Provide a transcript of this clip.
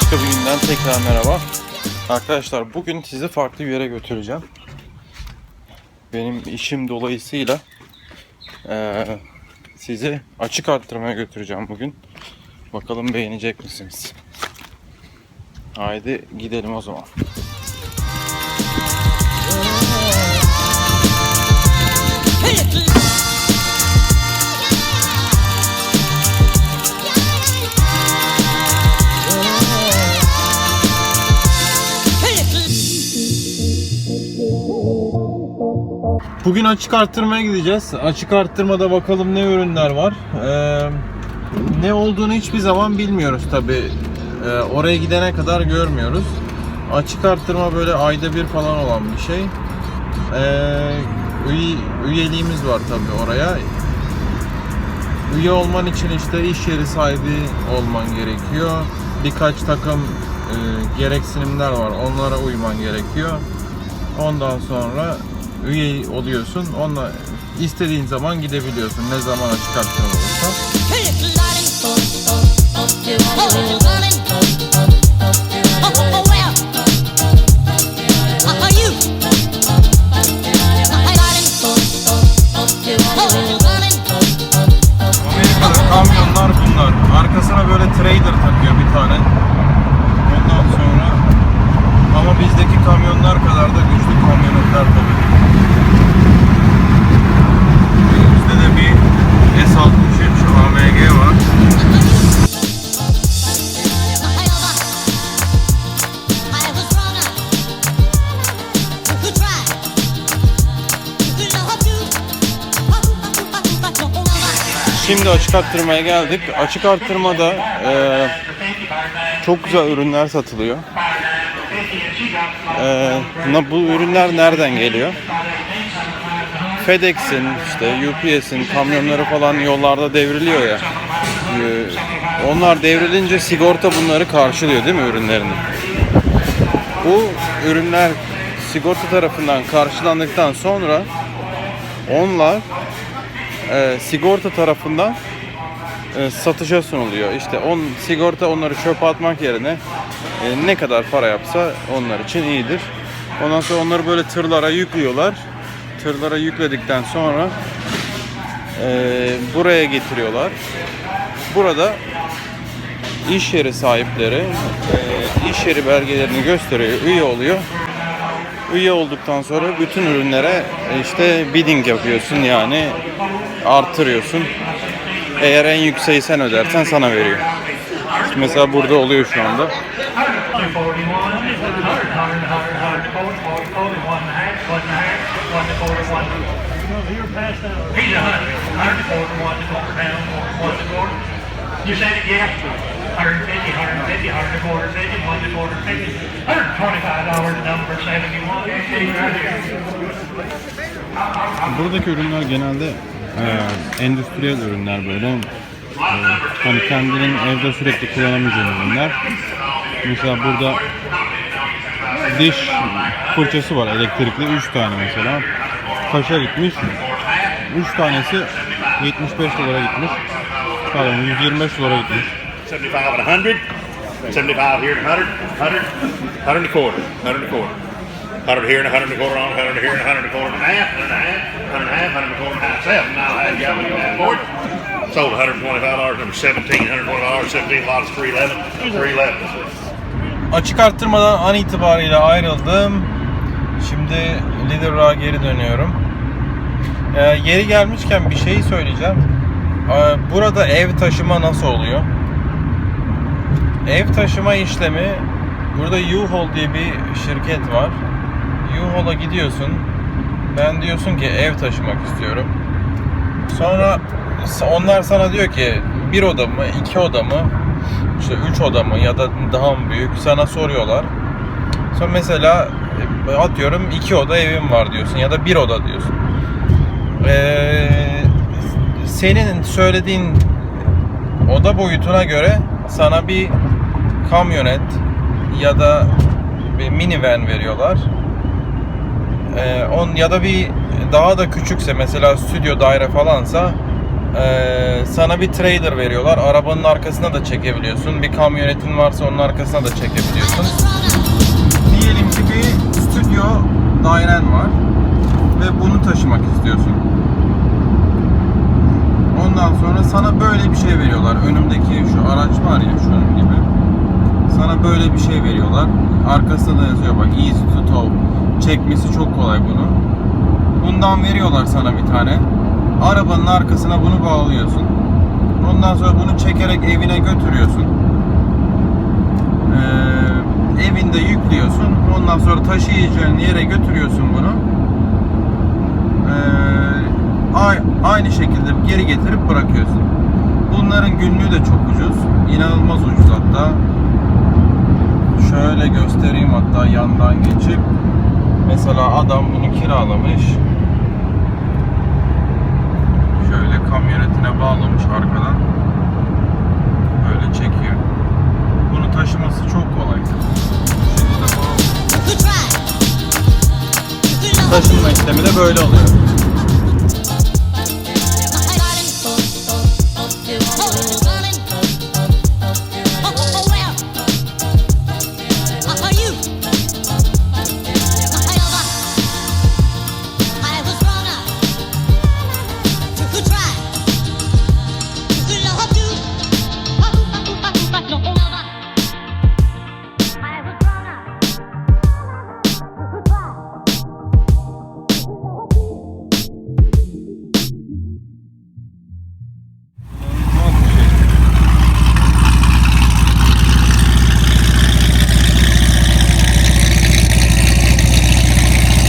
Başka bir günden tekrar merhaba. Arkadaşlar bugün sizi farklı bir yere götüreceğim. Benim işim dolayısıyla eee, sizi açık arttırmaya götüreceğim bugün. Bakalım beğenecek misiniz? Haydi gidelim o zaman. Bugün açık arttırmaya gideceğiz. Açık arttırmada bakalım ne ürünler var. Ee, ne olduğunu hiçbir zaman bilmiyoruz tabi. oraya gidene kadar görmüyoruz. Açık arttırma böyle ayda bir falan olan bir şey. Ee, üye- üyeliğimiz var tabi oraya. Üye olman için işte iş yeri sahibi olman gerekiyor. Birkaç takım e, gereksinimler var. Onlara uyman gerekiyor. Ondan sonra üye oluyorsun. Onunla istediğin zaman gidebiliyorsun. Ne zaman açık olursa. Şimdi açık arttırmaya geldik. Açık arttırmada e, çok güzel ürünler satılıyor. E, bu ürünler nereden geliyor? FedEx'in, işte UPS'in kamyonları falan yollarda devriliyor ya. E, onlar devrilince sigorta bunları karşılıyor değil mi ürünlerini? Bu ürünler sigorta tarafından karşılandıktan sonra onlar e, sigorta tarafından e, satışa sunuluyor. İşte on sigorta onları çöpe atmak yerine e, ne kadar para yapsa onlar için iyidir. Ondan sonra onları böyle tırlara yüklüyorlar. Tırlara yükledikten sonra e, buraya getiriyorlar. Burada iş yeri sahipleri e, iş yeri belgelerini gösteriyor, üye oluyor. Üye olduktan sonra bütün ürünlere e, işte bidding yapıyorsun yani artırıyorsun. Eğer en yükseği sen ödersen sana veriyor. İşte mesela burada oluyor şu anda. He's a hundred, hundred quarter one quarter. You said it, yeah? Hundred and fifty, hundred and fifty, hundred and quarter fifty, one to quarter fifty, hundred and twenty-five dollars, number seventy-one. Right here. Buradaki ürünler genelde e, endüstriyel ürünler böyle. Hani kendinin evde sürekli kullanamayacağın ürünler. Mesela burada diş fırçası var elektrikli 3 tane mesela. Kaşa gitmiş. 3 tanesi 75 dolara gitmiş. Pardon 125 dolara gitmiş. 75 and a 100. 75 here and a 100. 100. 100 and a quarter. 100 and a quarter. 100 here and a 100 and a quarter on, 100 here and a 100 and a quarter and a half, and a half, 100 and a half, 100 and a quarter and a half, seven. Now I have got me that board. Sold $125, number 17, $120, 17, lots 311, 311. Açık arttırmadan an itibariyle ayrıldım. Şimdi Rock'a geri dönüyorum. Ee, yeri gelmişken bir şey söyleyeceğim. Ee, burada ev taşıma nasıl oluyor? Ev taşıma işlemi burada U-Haul diye bir şirket var. U-Haul'a gidiyorsun. Ben diyorsun ki ev taşımak istiyorum. Sonra onlar sana diyor ki bir oda mı, iki oda mı, işte üç oda mı ya da daha mı büyük sana soruyorlar. Sonra mesela e, atıyorum iki oda evim var diyorsun ya da bir oda diyorsun. Ee, senin söylediğin oda boyutuna göre sana bir kamyonet ya da bir minivan veriyorlar. Ee, on ya da bir daha da küçükse mesela stüdyo daire falansa Ee, sana bir trailer veriyorlar. Arabanın arkasına da çekebiliyorsun. Bir kamyonetin varsa onun arkasına da çekebiliyorsun. Diyelim ki bir stüdyo dairen var ve bunu taşımak istiyorsun. Ondan sonra sana böyle bir şey veriyorlar. Önümdeki şu araç var ya şunun gibi. Sana böyle bir şey veriyorlar. Arkasında da yazıyor bak easy to tow. Çekmesi çok kolay bunu. Bundan veriyorlar sana bir tane. Arabanın arkasına bunu bağlıyorsun. Ondan sonra bunu çekerek evine götürüyorsun. Ee, evinde yüklüyorsun. Ondan sonra taşıyacağın yere götürüyorsun bunu. Ee, aynı şekilde geri getirip bırakıyorsun. Bunların günlüğü de çok ucuz. İnanılmaz ucuz hatta. Şöyle göstereyim hatta yandan geçip. Mesela adam bunu kiralamış. Şöyle kamyonetine bağlamış arkadan. Böyle çekiyor. Bunu taşıması çok kolay. Taşınma işlemi de böyle oluyor.